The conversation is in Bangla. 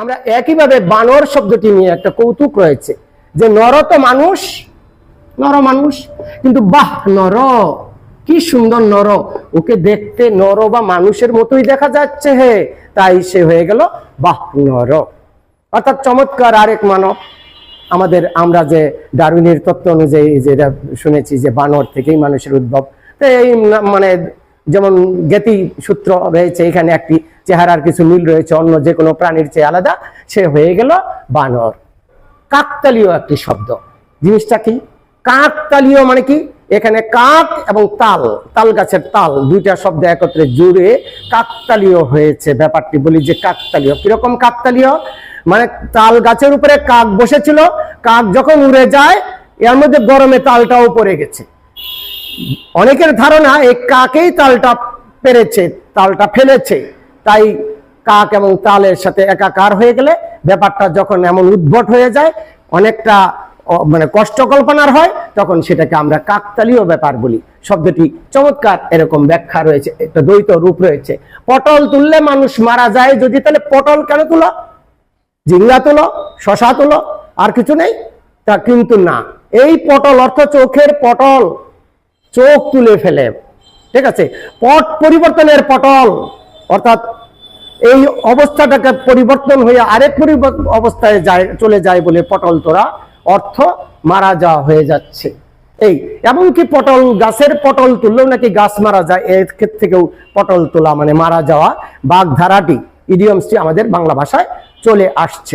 আমরা একইভাবে বানর শব্দটি নিয়ে একটা কৌতুক রয়েছে যে নর তো মানুষ, নর মানুষ, কিন্তু বাহ, নর, কি সুন্দর নর। ওকে দেখতে নর বা মানুষের মতোই দেখা যাচ্ছে, হে। তাই সে হয়ে গেল বাহ, নর। অর্থাৎ চমৎকার আরেক মানব। আমাদের আমরা যে ডারুইনের তত্ত্ব অনুযায়ী যেটা শুনেছি যে বানর থেকেই মানুষের উদ্ভব। এই মানে যেমন জ্ঞাতি সূত্র রয়েছে, এখানে একটি চেহারার কিছু মিল রয়েছে, অন্য যে কোনো প্রাণীর চেয়ে আলাদা, সে হয়ে গেল বানর। কাকতালীয় একটি শব্দ। জিনিসটা কি? কাকতালীয় মানে কি? এখানে কাক এবং তাল তাল গাছের তাল, দুইটা শব্দ একত্রে জুড়ে কাকতালীয় হয়েছে। ব্যাপারটি বলি যে কাকতালীয়। কীরকম কাকতালীয়? মানে তাল গাছের উপরে কাক বসেছিল, কাক যখন উড়ে যায়, এর মধ্যে গরমে তালটাও পড়ে গেছে। অনেকের ধারণা এই কাকেই তালটা পেরেছে, তালটা ফেলেছে। তাই কাক এবং তালের সাথে একাকার হয়ে গেলে ব্যাপারটা যখন এমন উদ্ভট হয়ে যায়, অনেকটা মানে কষ্ট কল্পনার হয়, তখন সেটাকে আমরা কাকতালীয় ব্যাপার বলি। শব্দটি চমৎকার এরকম ব্যাখ্যা রয়েছে, একটা দ্বৈত রূপ রয়েছে। পটল তুললে মানুষ মারা যায়, যদি তাহলে পটল কেন তুলো? জিংলা তুলো, শশা তুলো, আর কিছু নেই? তা কিন্তু না। এই পটল অর্থ চোখের পটল। চোখ তুলে ফেলে। ঠিক আছে? পট পরিবর্তনের পটল, অর্থাৎ এই অবস্থাটাকে পরিবর্তন হয়ে আরেক পরিবর্তন অবস্থায় যায়, চলে যায় বলে পটল তোরা অর্থ মারা যাওয়া হয়ে যাচ্ছে। এই, এমনকি পটল, গাছের পটল তুললেও নাকি গাছ মারা যায়, এর ক্ষেত্রে থেকেও পটল তোলা মানে মারা যাওয়া বাগধারাটি, ইডিয়মসটি আমাদের বাংলা ভাষায় চলে আসছে।